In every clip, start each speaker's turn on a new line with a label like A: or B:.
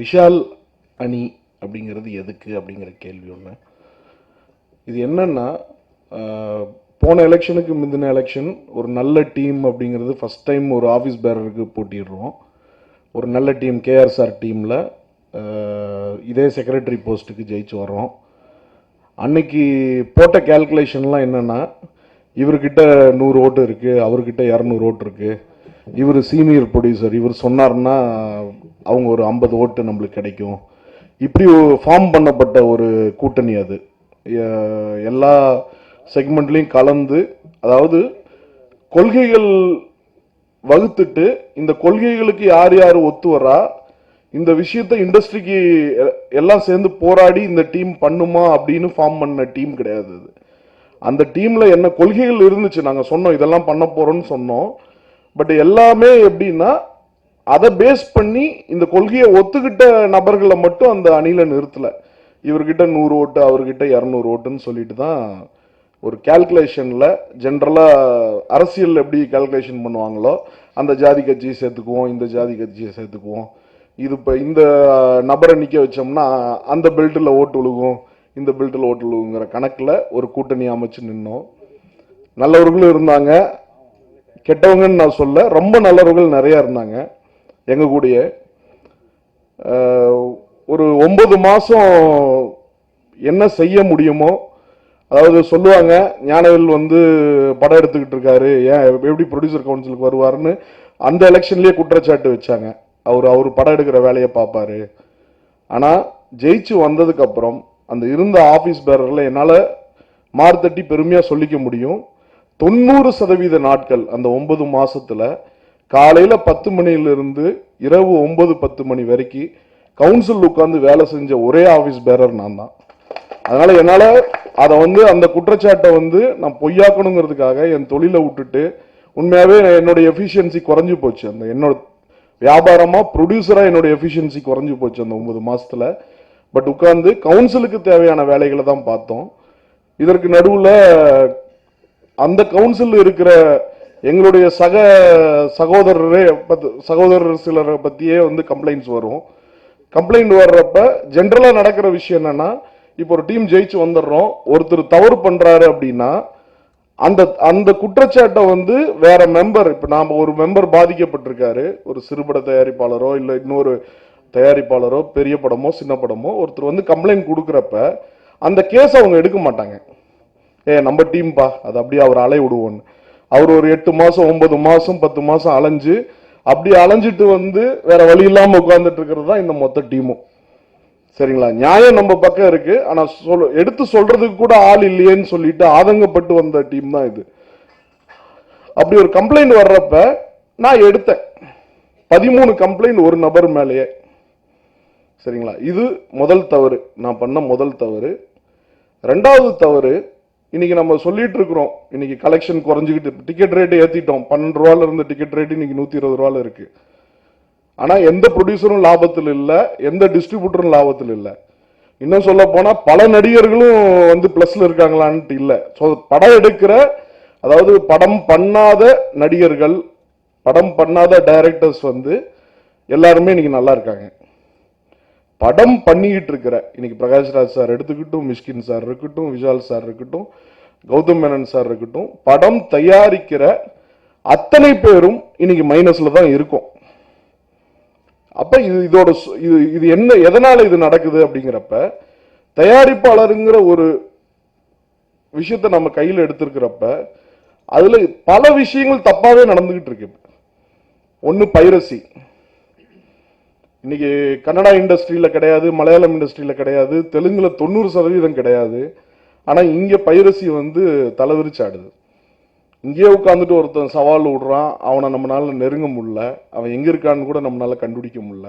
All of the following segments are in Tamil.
A: விஷால் அணி அப்படிங்கிறது எதுக்கு அப்படிங்கிற கேள்வி ஒன்று இது என்னன்னா போன எலெக்ஷனுக்கு முந்தின எலெக்ஷன் ஒரு நல்ல டீம் அப்படிங்கிறது ஃபஸ்ட் டைம் ஒரு ஆஃபீஸ் பேரருக்கு போட்டிடுறோம். ஒரு நல்ல டீம் கேஆர்எஸ்ஆர் டீமில் இதே செக்ரட்டரி போஸ்ட்டுக்கு ஜெயிச்சு வர்றோம். அன்னைக்கு போட்ட கேல்குலேஷன்லாம் என்னென்னா இவர்கிட்ட நூறு ஓட்டு இருக்குது அவர்கிட்ட இரநூறு ஓட்டு இருக்குது இவர் சீனியர் ப்ரொடியூசர் இவர் சொன்னார்னா அவங்க ஒரு ஐம்பது ஓட்டு நம்மளுக்கு கிடைக்கும். இப்படி ஃபார்ம் பண்ணப்பட்ட ஒரு கூட்டணி அது. எல்லா செக்மெண்ட்லையும் கலந்து அதாவது கொள்கைகள் வகுத்துட்டு இந்த கொள்கைகளுக்கு யார் யார் ஒத்து வரா இந்த விஷயத்தை இண்டஸ்ட்ரிக்கு எல்லாம் சேர்ந்து போராடி இந்த டீம் பண்ணுமா அப்படின்னு ஃபார்ம் பண்ண டீம் கிடையாது அது. அந்த டீமில் என்ன கொள்கைகள் இருந்துச்சு நாங்கள் சொன்னோம் இதெல்லாம் பண்ண போறோம்னு சொன்னோம். பட் எல்லாமே எப்படின்னா அதை பேஸ் பண்ணி இந்த கொள்கையை ஒத்துக்கிட்ட நபர்களை மட்டும் அந்த அணியில் நிறுத்தலை. இவர்கிட்ட நூறு ஓட்டு அவர்கிட்ட இரநூறு ஓட்டுன்னு சொல்லிட்டு தான் ஒரு கேல்குலேஷனில் ஜென்ரலாக அரசியல் எப்படி கால்குலேஷன் பண்ணுவாங்களோ அந்த ஜாதி கட்சியை சேர்த்துக்குவோம் இந்த ஜாதி கட்சியை சேர்த்துக்குவோம். இது இப்போ இந்த நபரை நிற்க வச்சோம்னா அந்த பெல்ட்டில் ஓட்டு விழுகும் இந்த பெல்ட்டில் ஓட்டு விழுகுங்கிற கணக்கில் ஒரு கூட்டணி அமைச்சு நின்னோம். நல்லவர்களும் இருந்தாங்க. கெட்டவங்கன்னு நான் சொல்ல ரொம்ப நல்லவர்கள் நிறையா இருந்தாங்க. எங்கள் கூடிய. ஒரு ஒன்பது மாதம் என்ன செய்ய முடியுமோ அதாவது சொல்லுவாங்க ஞானவேல் வந்து படம் எடுத்துக்கிட்டு இருக்காரு ஏன் எப்படி ப்ரொடியூசர் கவுன்சிலுக்கு வருவாருன்னு அந்த எலெக்ஷன்லேயே குற்றச்சாட்டு வச்சாங்க. அவர் அவர் படம் எடுக்கிற வேலையை பார்ப்பாரு. ஆனால் ஜெயிச்சு வந்ததுக்கப்புறம் அந்த இருந்த ஆஃபீஸ் பேரரில் என்னால் மார்த்தட்டி பெருமையாக சொல்லிக்க முடியும். தொண்ணூறு சதவீத நாட்கள் அந்த ஒன்பது மாசத்துல காலையில பத்து மணியிலிருந்து இரவு ஒன்பது பத்து மணி வரைக்கும் கவுன்சில் உட்காந்து வேலை செஞ்ச ஒரே ஆஃபீஸ் பேரர் நான் தான். அதனால என்னால் அதை வந்து அந்த குற்றச்சாட்டை வந்து நான் பொய்யாக்கணுங்கிறதுக்காக என் தொழிலை விட்டுட்டு உண்மையாகவே என்னோட எஃபிஷியன்சி குறைஞ்சி போச்சு. அந்த என்னோட வியாபாரமாக ப்ரொடியூசராக என்னோட எஃபிஷியன்சி குறைஞ்சி போச்சு அந்த ஒன்பது மாதத்தில் பட் உட்காந்து கவுன்சிலுக்கு தேவையான வேலைகளை தான் பார்த்தோம். இதற்கு நடுவில் அந்த கவுன்சில் இருக்கிற எங்களுடைய சக சகோதரரே பத்து- சகோதரர் சிலரை பற்றியே வந்து கம்ப்ளைண்ட்ஸ் வரும். கம்ப்ளைண்ட் வர்றப்ப ஜென்ரலாக நடக்கிற விஷயம் என்னன்னா இப்போ ஒரு டீம் ஜெயிச்சு வந்துடுறோம். ஒருத்தர் தவறு பண்ணுறாரு அப்படின்னா அந்த அந்த குற்றச்சாட்டை வந்து வேற மெம்பர் இப்போ நாம் ஒரு மெம்பர் பாதிக்கப்பட்டிருக்காரு. ஒரு சிறுபட தயாரிப்பாளரோ இல்லை இன்னொரு தயாரிப்பாளரோ பெரிய படமோ சின்ன படமோ ஒருத்தர் வந்து கம்ப்ளைண்ட் கொடுக்குறப்ப அந்த கேஸ் அவங்க எடுக்க மாட்டாங்க. ஏ நம்ம டீம்பா அது அப்படியே அவர் அலைய விடுவோன்னு. அவர் ஒரு எட்டு மாதம் ஒன்பது மாதம் பத்து மாதம் அலைஞ்சு அப்படி அலைஞ்சிட்டு வந்து வேற வழி இல்லாமல் உட்காந்துட்டு இருக்கிறது தான் இந்த மொத்த டீமும் சரிங்களா? நியாயம் நம்ம பக்கம் இருக்கு. ஆனா சொல் எடுத்து சொல்றதுக்கு கூட ஆள் இல்லையேன்னு சொல்லிட்டு ஆதங்கப்பட்டு வந்த டீம் தான் இது. அப்படி ஒரு கம்ப்ளைண்ட் வர்றப்ப நான் எடுத்தேன். பதிமூணு கம்ப்ளைண்ட் ஒரு நபர் மேலேயே. சரிங்களா? இது முதல் தவறு. நான் பண்ண முதல் தவறு. ரெண்டாவது தவறு இன்னைக்கு நம்ம சொல்லிட்டு இருக்கிறோம். இன்னைக்கு கலெக்ஷன் குறைஞ்சிக்கிட்டு டிக்கெட் ரேட் ஏற்றிட்டோம் பன்னெண்டு ரூபால இருந்த டிக்கெட் ரேட் இன்னைக்கு நூத்தி இருபது ரூபால இருக்கு. ஆனா எந்த ப்ரொடியூசரும் லாபத்தில் இல்லை எந்த டிஸ்ட்ரிபியூட்டரும் லாபத்தில் இல்லை. இன்னும் சொல்ல போனா பல நடிகர்களும் வந்து பிளஸ்ல இருக்காங்களான்ட்டு இல்லை. ஸோ படம் எடுக்கிற அதாவது படம் பண்ணாத நடிகர்கள் படம் பண்ணாத டைரக்டர்ஸ் வந்து எல்லாருமே இன்னைக்கு நல்லா இருக்காங்க. படம் பண்ணிக்கிட்டு இருக்கிற இன்னைக்கு பிரகாஷ்ராஜ் சார் எடுத்துக்கிட்டும் மிஷ்கின் சார் இருக்கட்டும் விஷால் சார் இருக்கட்டும் கௌதம் மேனன் சார் இருக்கட்டும் படம் தயாரிக்கிற அத்தனை பேரும் இன்னைக்கு மைனஸ்ல தான் இருக்கும். அப்ப இது இதோட இது இது என்ன எதனால இது நடக்குது அப்படிங்கிறப்ப தயாரிப்பாளருங்கிற ஒரு விஷயத்தை நம்ம கையில் எடுத்திருக்கிறப்ப அதுல பல விஷயங்கள் தப்பாவே நடந்துகிட்டு இருக்கு ஒன்னு பைரசி. இன்னைக்கு கன்னடா இண்டஸ்ட்ரியில கிடையாது மலையாளம் இண்டஸ்ட்ரியில கிடையாது தெலுங்குல தொண்ணூறு சதவீதம் கிடையாது. ஆனால் இங்கே பைரசி வந்து தலைவிரிச்சாடுது. இங்கேயே உட்காந்துட்டு ஒருத்தன் சவால் விடுறான் அவனை நம்மளால் நெருங்க முடில அவன் எங்கே இருக்கான்னு கூட நம்மளால் கண்டுபிடிக்க முடில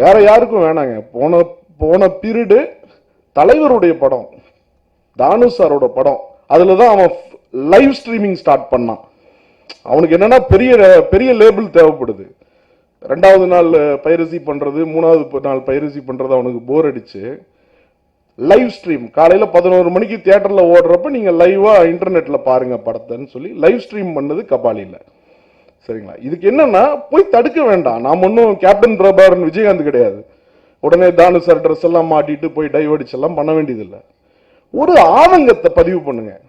A: வேற யாருக்கும் வேணாங்க. போன போன பீரியடு தலைவருடைய படம் தானு சாரோட படம். அதில் தான் அவன் லைவ் ஸ்ட்ரீமிங் ஸ்டார்ட் பண்ணான். அவனுக்கு என்னன்னா பெரிய பெரிய லேபிள் தேவைப்படுது. ரெண்டாவது நாள் பைரசி பண்றது மூணாவது நாள் பைரசி பண்றது அவனுக்கு போர் அடிச்சு. லைவ் ஸ்ட்ரீம் காலையில் பதினோரு மணிக்கு தியேட்டர்ல ஓடுறப்ப நீங்க லைவாக இன்டர்நெட்ல பாருங்க படத்தைன்னு சொல்லி லைவ் ஸ்ட்ரீம் பண்ணது கபாலியில். சரிங்களா? இதுக்கு என்னன்னா போய் தடுக்க வேண்டாம். நாம் ஒன்றும் கேப்டன் பிரபாரன் விஜயகாந்த் கிடையாது. உடனே தானு சார் ட்ரெஸ் எல்லாம் மாட்டிட்டு போய் டைவ் எல்லாம் பண்ண வேண்டியதில்லை. ஒரு ஆதங்கத்தை பதிவு பண்ணுங்க.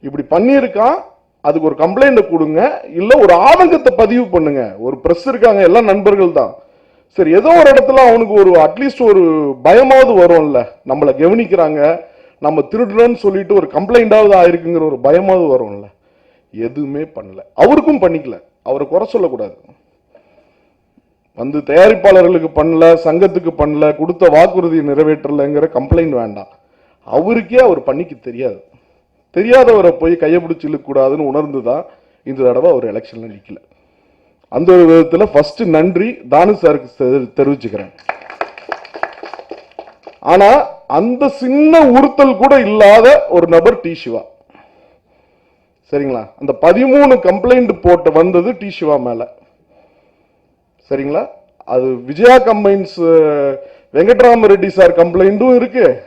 A: இப்படி பண்ணியிருக்கான் அதுக்கு ஒரு கம்ப்ளைண்ட்டை கொடுங்க இல்லை ஒரு ஆதங்கத்தை பதிவு பண்ணுங்க. ஒரு ப்ரெஸ் இருக்காங்க எல்லாம் நண்பர்கள் தான். சரி ஏதோ ஒரு இடத்துல அவனுக்கு ஒரு அட்லீஸ்ட் ஒரு பயமாவது வரும்ல. நம்மளை கவனிக்கிறாங்க. நம்ம திருடுறோன்னு சொல்லிட்டு ஒரு கம்ப்ளைண்டாவது ஆயிருக்குங்கிற ஒரு பயமாவது வரும்ல. எதுவுமே பண்ணல. அவருக்கும் பண்ணிக்கல. அவரை குறை சொல்லக்கூடாது. வந்து தயாரிப்பாளர்களுக்கு பண்ணல சங்கத்துக்கு பண்ணல கொடுத்த வாக்குறுதியை நிறைவேற்றலைங்கிற கம்ப்ளைண்ட் வேண்டாம். அவருக்கே அவர் பண்ணிக்க தெரியாது. தெரியாதவரை போய் கையை பிடிச்சி இழுக்கக்கூடாதுன்னு உணர்ந்து தான் இந்த தடவை அவர் எலெக்ஷனில் நிற்கல அந்த ஒரு விதத்தில் ஃபஸ்ட்டு நன்றி தானு சாருக்கு தெரி- தெரிவிச்சுக்கிறேன். ஆனா அந்த சின்ன உறுத்தல் கூட இல்லாத ஒரு நபர் டி சிவா. சரிங்களா? அந்த பதிமூணு கம்ப்ளைண்ட் போட்டு வந்தது டி சிவா மேல. சரிங்களா? அது விஜயா கம்பைன்ஸ் வெங்கட்ராம ரெட்டி சார் கம்ப்ளைண்ட்டும் இருக்கு.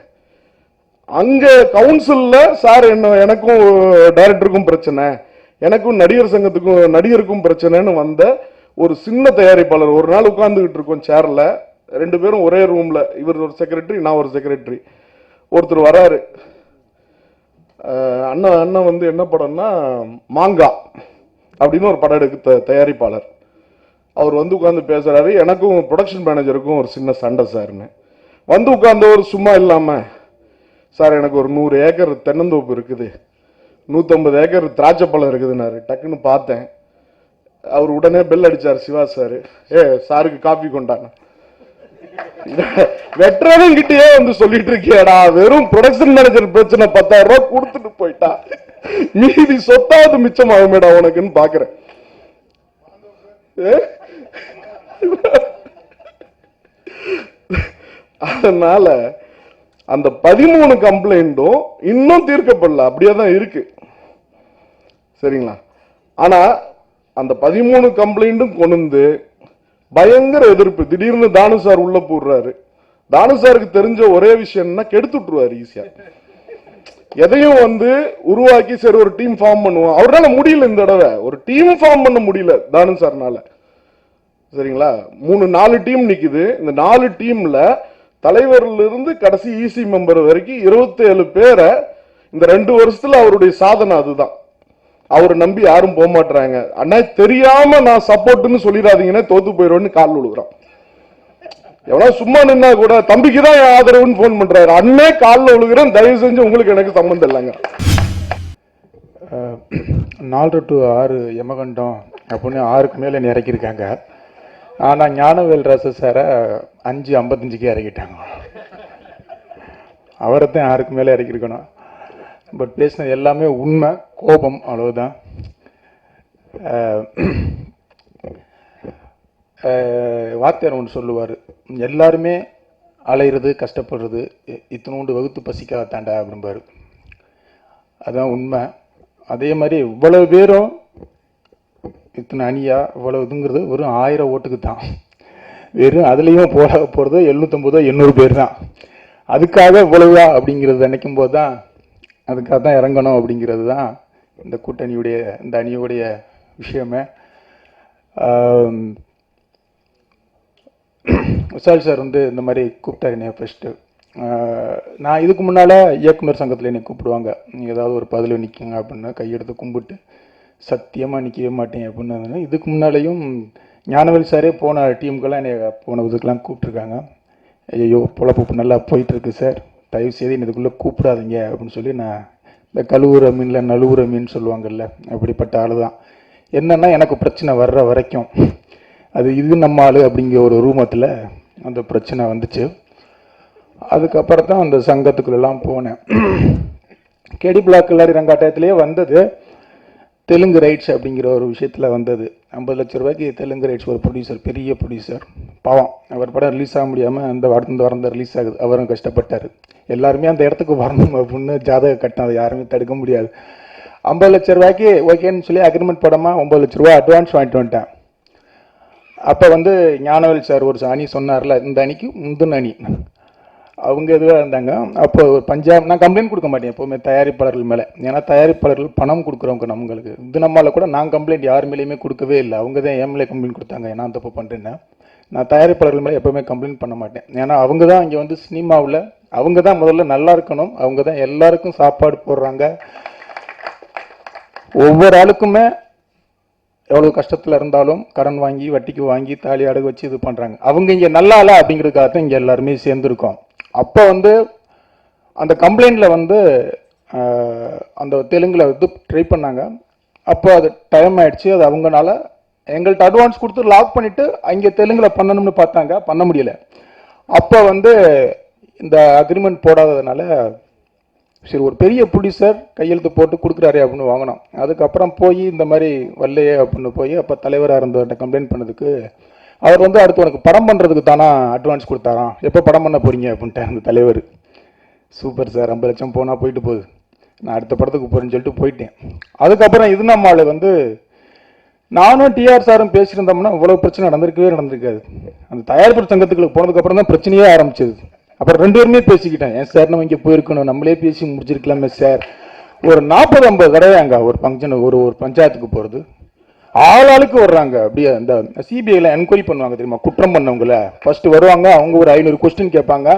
A: அங்க கவுன்சிலில் சார் என்ன எனக்கும் டைரக்டருக்கும் பிரச்சனை. எனக்கும் நடிகர் சங்கத்துக்கும் நடிகருக்கும் பிரச்சனைன்னு வந்த ஒரு சின்ன தயாரிப்பாளர். ஒரு நாள் உட்காந்துக்கிட்டு இருக்கோம் சேரில் ரெண்டு பேரும் ஒரே ரூமில் இவர் ஒரு செக்ரட்டரி நான் ஒரு செக்ரட்டரி ஒருத்தர் வராரு. அண்ணன் அண்ணன் வந்து என்ன படம்னா மாங்கா அப்படின்னு ஒரு படம் எடுக்க த- தயாரிப்பாளர். அவர் வந்து உட்காந்து பேசுகிறாரு எனக்கும் ப்ரொடக்ஷன் மேனேஜருக்கும் ஒரு சின்ன சண்டை சார்னு வந்து உட்கார்ந்தவர் சும்மா இல்லாமல் சார் எனக்கு ஒரு நூறு ஏக்கர் தென்னந்தோப்பு இருக்குது. நூற்றம்பது ஏக்கர் திராட்சை பழம் இருக்குதுன்னாரு. டக்குன்னு பார்த்தேன். அவர் உடனே பெல் அடிச்சார் சிவா சார் ஏ சாருக்கு காப்பி கொண்டாங்க. வெற்றவன் கிட்டயே வந்து சொல்லிட்டு இருக்கியடா. வெறும் ப்ரொடக்ஷன் மேனேஜர் பிரச்சனை பத்தாயிரம் ரூபாய் கொடுத்துட்டு போயிட்டா. மீதி சொத்தாவது மிச்சமாகுமேடா உனக்குன்னு பாக்குறேன். அதனால அந்த பதிமூணு கம்ப்ளைண்ட்டும் இன்னும் தீர்க்கப்படல. அப்படியே தான் இருக்கு. சரிங்களா? ஆனா அந்த பதிமூணு கம்ப்ளைண்ட்டும் கொண்டு பயங்கர எதிர்ப்பு. திடீர்னு தானு சார் உள்ள போடுறாரு. தானு சாருக்கு தெரிஞ்ச ஒரே விஷயம்னா கெடுத்து விட்டுருவாரு ஈஸியா. எதையும் வந்து உருவாக்கி சரி ஒரு டீம் ஃபார்ம் பண்ணுவோம். அவரால முடியல இந்த தடவை. ஒரு டீம் ஃபார்ம் பண்ண முடியல தானு சார்னால. சரிங்களா? மூணு நாலு டீம் நிக்குது. இந்த நாலு டீம்ல தலைவர்லிருந்து கடைசி இசி மெம்பர் வரைக்கும் 27 பேரை இந்த ரெண்டு வருஷத்துல அவருடைய சாதனை அதுதான். அவரை நம்பி யாரும் போக மாட்டாங்க அண்ணா தெரியாம நான் சப்போர்ட்னு சொல்லிடாதீங்கன்னா தோத்து போயிடுவேன்னு கால் விழுகிறான் எவ்வளோ சும்மா நின்னா கூட தம்பிக்கு தான் என் ஆதரவுன்னு ஃபோன் பண்றாரு. அண்ணே காலில் விழுகிறேன் தயவு செஞ்சு உங்களுக்கு எனக்கு சம்மந்தம் இல்லைங்க.
B: நாலு டு ஆறு யமகண்டம் அப்படின்னு ஆறுக்கு மேலே என்னை இறக்கியிருக்காங்க. ஆனால் ஞானவேல் ரச சாரை அஞ்சு ஐம்பத்தஞ்சுக்கே இறக்கிட்டாங்க. அவரை தான் மேலே இறக்கியிருக்கணும். பட் பேசினது எல்லாமே உண்மை கோபம் அவ்வளவுதான். அஹ், வாத்தியார் ஒன்று சொல்லுவார் எல்லாருமே அலையிறது கஷ்டப்படுறது இத்தனோண்டு வகுத்து பசிக்காக தாண்டா அப்படிம்பாரு. அதான் உண்மை. அதே மாதிரி இவ்வளவு பேரும் இத்தனை அணியா இவ்வளவுதுங்கிறது வெறும் ஆயிரம் ஓட்டுக்கு தான். வெறும் அதுலேயும் போட போகிறது எழுநூத்தம்பதோ எண்ணூறு பேர் தான். அதுக்காக இவ்வளவுதா அப்படிங்கிறது நினைக்கும் போது தான் அதுக்காக தான் இறங்கணும் அப்படிங்கிறது தான் இந்த கூட்டணியுடைய இந்த அணியுடைய விஷயமே. விசால் சார் வந்து இந்த மாதிரி கூப்பிட்டாரு என்னைய ஃபஸ்ட்டு நான் இதுக்கு முன்னால் இயக்குனர் சங்கத்தில் என்னை கூப்பிடுவாங்க. நீங்கள் ஏதாவது ஒரு பதில் நிற்குங்க அப்படின்னு கையெடுத்து கும்பிட்டு சத்தியமாக நிற்கவே மாட்டேன் அப்படின்னு இதுக்கு முன்னாலேயும் ஞானவேல் சாரே போன டீமுக்கெல்லாம் என்னை போன இதுக்கெல்லாம் கூப்பிட்ருக்காங்க ஐயோ பொழப்பு நல்லா போயிட்டுருக்கு சார். தயவு செய்து இதுக்குள்ளே கூப்பிடாதீங்க அப்படின்னு சொல்லி நான் இந்த கழுவுற மீனில் நழுவுற மீன் சொல்லுவாங்கல்ல அப்படிப்பட்ட ஆள் தான் என்னென்னா எனக்கு பிரச்சனை வர்ற வரைக்கும். அது இது நம்ம ஆள் அப்படிங்கிற ஒரு ரூமத்தில் அந்த பிரச்சனை வந்துச்சு. அதுக்கப்புறம் தான் அந்த சங்கத்துக்குள்ளெல்லாம் போனேன். கெடி பிளாக் எல்லாரும் ரங்காட்டத்திலேயே வந்தது. தெலுங்கு ரைட்ஸ் அப்படிங்கிற ஒரு விஷயத்தில் வந்தது. ஐம்பது லட்ச ரூபாய்க்கு தெலுங்கு ரைட்ஸ் ஒரு ப்ரொடியூசர் பெரிய ப்ரொடியூசர் பாவம் அவர் படம் ரிலீஸ் ஆக முடியாமல் அந்த அடுத்த வாரம் தான் ரிலீஸ் ஆகுது. அவரும் கஷ்டப்பட்டார். எல்லாருமே அந்த இடத்துக்கு வரணும் அப்படின்னு ஜாதக கட்டினது. யாருமே தடுக்க முடியாது. ஐம்பது லட்ச ரூபாய்க்கு ஓகேன்னு சொல்லி அக்ரிமெண்ட் படமாக ஒம்பது லட்ச ரூபா அட்வான்ஸ் வாங்கிட்டு வந்துட்டேன். அப்போ வந்து ஞானவேல் சார் ஒரு அணி சொன்னார்ல இந்த அணிக்கு முந்தின அணி. அவங்க இதுவாக இருந்தாங்க அப்போ ஒரு பஞ்சாப் நான் கம்ப்ளைண்ட் கொடுக்க மாட்டேன் எப்போவுமே தயாரிப்பாளர்கள் மேலே. ஏன்னா தயாரிப்பாளர்கள் பணம் கொடுக்குறவங்க நம்மளுக்கு இது நம்மளால் கூட நான் கம்ப்ளைண்ட் யார் மேலேயுமே கொடுக்கவே இல்லை. அவங்க தான் என் மேலே கம்ப்ளைண்ட் கொடுத்தாங்க. நான் தப்பு பண்ணுறேன்னு நான் தயாரிப்பாளர்கள் மேலே எப்போவுமே கம்ப்ளைண்ட் பண்ண மாட்டேன். ஏன்னா அவங்க தான் இங்கே வந்து சினிமாவில் அவங்க தான் முதல்ல நல்லா இருக்கணும். அவங்க தான் எல்லாருக்கும் சாப்பாடு போடுறாங்க. ஒவ்வொரு ஆளுக்குமே எவ்வளோ கஷ்டத்தில் இருந்தாலும் கடன் வாங்கி வட்டிக்கு வாங்கி தாலி அடகு வச்சு இது பண்ணுறாங்க அவங்க இங்கே நல்லா இல்லை அப்படிங்கிறதுக்காக தான் இங்கே எல்லாருமே சேர்ந்துருக்கோம். அப்போ வந்து அந்த கம்ப்ளைண்ட்டில் வந்து அந்த தெலுங்கில் வந்து ட்ரை பண்ணாங்க. அப்போ அது டைம் ஆயிடுச்சு. அது அவங்கனால எங்கள்கிட்ட அட்வான்ஸ் கொடுத்து லாக் பண்ணிவிட்டு அங்கே தெலுங்கில் பண்ணணும்னு பார்த்தாங்க. பண்ண முடியல. அப்போ வந்து இந்த அக்ரிமெண்ட் போடாததுனால சரி ஒரு பெரிய ப்ரொடியூசர் கையெழுத்து போட்டு கொடுக்குறாரு அப்படின்னு வாங்கினோம். அதுக்கப்புறம் போய் இந்த மாதிரி வரலையே அப்படின்னு போய் அப்போ தலைவராக இருந்தவர்கிட்ட கம்ப்ளைண்ட் பண்ணதுக்கு அவர் வந்து அடுத்து உனக்கு படம் பண்ணுறதுக்கு தானா அட்வான்ஸ் கொடுத்தாராம். எப்போ படம் பண்ண போறீங்க? அப்படின்ட்டு அந்த தலைவர். சூப்பர் சார் ஐம்பது லட்சம் போனால் போயிட்டு போகுது. நான் அடுத்த படத்துக்கு போகிறேன்னு சொல்லிட்டு போயிட்டேன். அதுக்கப்புறம் இது நம்ம ஆளு வந்து நானும் டிஆர் சாரும் பேசியிருந்தோம்னா இவ்வளோ பிரச்சனை நடந்திருக்கவே நடந்திருக்காது. அந்த தயாரிப்பு சங்கத்துக்குள்ள போனதுக்கப்புறம் தான் பிரச்சனையே ஆரம்பிச்சது. அப்புறம் ரெண்டு பேருமே பேசிக்கிட்டேன். ஏன் சார் நம்ம இங்கே போயிருக்கணும். நம்மளே பேசி முடிச்சிருக்கலாமே சார். ஒரு நாற்பது ஐம்பது தடவை அங்கே ஒரு ஃபங்க்ஷன் ஒரு ஒரு பஞ்சாயத்துக்கு போகிறது ஆளாளுக்கு வர்றாங்க. அப்படியே அந்த சிபிஐல என்கொயரி பண்ணுவாங்க தெரியுமா? குற்றம் பண்ணவங்கள. ஃபர்ஸ்ட் வருவாங்க அவங்க ஒரு ஐநூறு கொஸ்டின் கேட்பாங்க.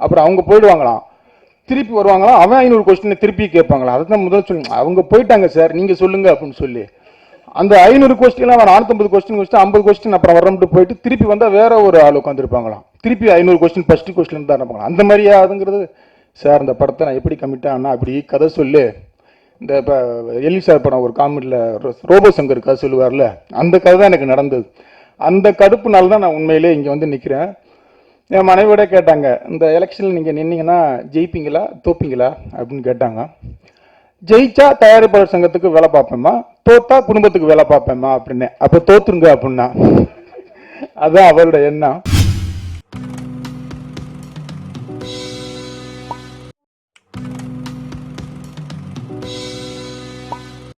B: அப்புறம் அவங்க போயிடுவாங்களாம். திருப்பி வருவாங்களாம் அவன் ஐநூறு கொஸ்டினை திருப்பி கேட்பாங்களாம். அதுதான் முதல்ல சொல்லி அவங்க போயிட்டாங்க சார் நீங்கள் சொல்லுங்க அப்படின்னு சொல்லி. அந்த ஐநூறு கொஸ்டின்லாம் அவன் நானூத்தம்பது கொஸ்டின் கொஸ்டின் ஐம்பது கொஸ்டின் அப்புறம் வரம்ட்டு போயிட்டு திருப்பி வந்தால் வேற ஒரு ஆள் உட்காந்துருப்பாங்களாம் திருப்பி ஐநூறு கொஸ்டின் ஃபர்ஸ்ட் கொஸ்டின் தான் இருப்பாங்க அந்த மாதிரியா அதுங்கிறது சார் அந்த படத்தை நான் எப்படி கம்மிட்டேன்னா அப்படி கதை சொல்லு. இந்த இப்போ எலி சார் படம் ஒரு காமெடியில் ரோபோ சங்கர் கதை சொல்லுவார்ல அந்த கதை தான் எனக்கு நடந்தது. அந்த கடுப்புனால தான் நான் உண்மையிலே இங்கே வந்து நிற்கிறேன் என் மனைவியோட கேட்டாங்க இந்த எலெக்ஷனில் நீங்கள் நின்னீங்கன்னா ஜெயிப்பீங்களா தோப்பீங்களா அப்படின்னு கேட்டாங்க. ஜெயிச்சா தயாரிப்பாளர் சங்கத்துக்கு வேலை பார்ப்பேம்மா தோத்தா குடும்பத்துக்கு வேலை பார்ப்பேம்மா அப்படின்னு. அப்போ தோத்துருங்க அப்படின்னா. அதுதான் அவரோட எண்ணம்.